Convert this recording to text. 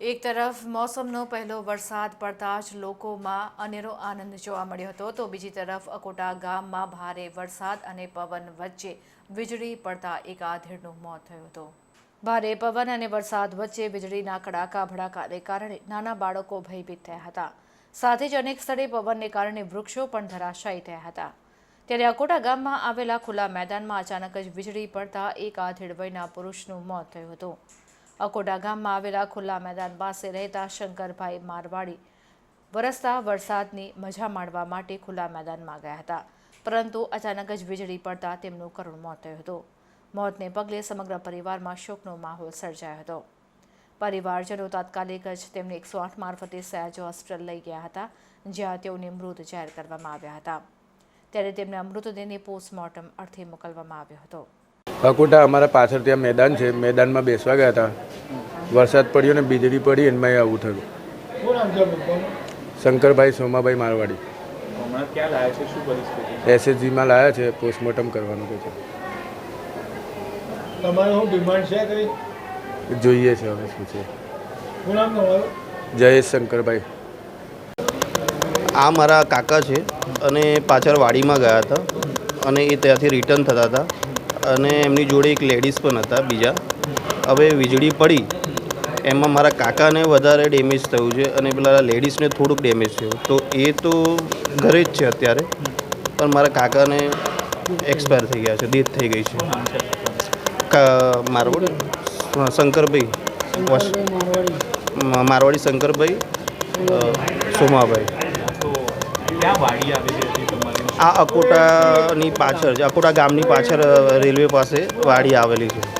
એક તરફ મોસમનો પહેલો વરસાદ પડતા જ લોકોમાં અનેરો આનંદ જોવા મળ્યો હતો, તો બીજી તરફ અકોટા ગામમાં ભારે વરસાદ અને પવન વચ્ચે વીજળી પડતા એક આધેડનું મોત થયું હતું. ભારે પવન અને વરસાદ વચ્ચે વીજળીના કડાકા ભડાકાને કારણે નાના બાળકો ભયભીત થયા હતા. સાથે જ અનેક સ્થળે પવનને કારણે વૃક્ષો પણ ધરાશાયી થયા હતા. ત્યારે અકોટા ગામમાં આવેલા ખુલ્લા મેદાનમાં અચાનક જ વીજળી પડતા એક આધેડ વયના પુરુષનું મોત થયું હતું. અકોટા ગામમાં આવેલા ખુલ્લા મેદાન પાસે રહેતા શંકરભાઈ મારવાડી વરસતા વરસાદની મજા માણવા માટે ખુલ્લા મેદાનમાં ગયા હતા. પરંતુ અચાનક જ વીજળી પડતા તેમનું કરુણ મોત થયું હતું. મોતને પગલે સમગ્ર પરિવારમાં શોકનો માહોલ સર્જાયો હતો. પરિવારજનો તાત્કાલિક જ તેમને એકસો આઠ મારફતે સયાજી હોસ્પિટલ લઈ ગયા હતા, જ્યાં તેઓને મૃત જાહેર કરવામાં આવ્યા હતા. ત્યારે તેમના મૃતદેહને પોસ્ટમોર્ટમ અર્થે મોકલવામાં આવ્યો હતો. અકોટા અમારા પાછળ ત્યાં મેદાન છે. મેદાનમાં બેસવા ગયા હતા. વરસાદ પડ્યો ને વીજળી પડી એમાં આવું થયું. શંકરભાઈ સોમાભાઈ મારવાડી. એસએચજીમાં લાયા છે? એસએસજીમાં લાયા છે. પોસ્ટમોર્ટમ કરવાનું કે છે. તમારે શું ડિમાન્ડ છે કઈ? જોઈએ છે હવે શું છે. જયેશ શંકરભાઈ આ મારા કાકા છે અને પાછળ વાડીમાં ગયા હતા અને એ ત્યાંથી રિટર્ન થતા હતા અને એમની જોડે એક લેડીઝ પણ હતા બીજા. હવે વીજળી પડી એમાં મારા કાકાને વધારે ડેમેજ થયું છે અને પેલા લેડીઝને થોડુંક ડેમેજ થયું. તો એ તો ઘરે જ છે અત્યારે પણ મારા કાકાને એક્સપાયર થઈ ગયા છે ડેથ થઈ ગઈ છે. મારવાડી? શંકરભાઈ. મારવાડી. શંકરભાઈ સોમાભાઈ. આ અકોટાની પાછળ છે અકોટા ગામની પાછળ રેલવે પાસે વાડી આવેલી છે.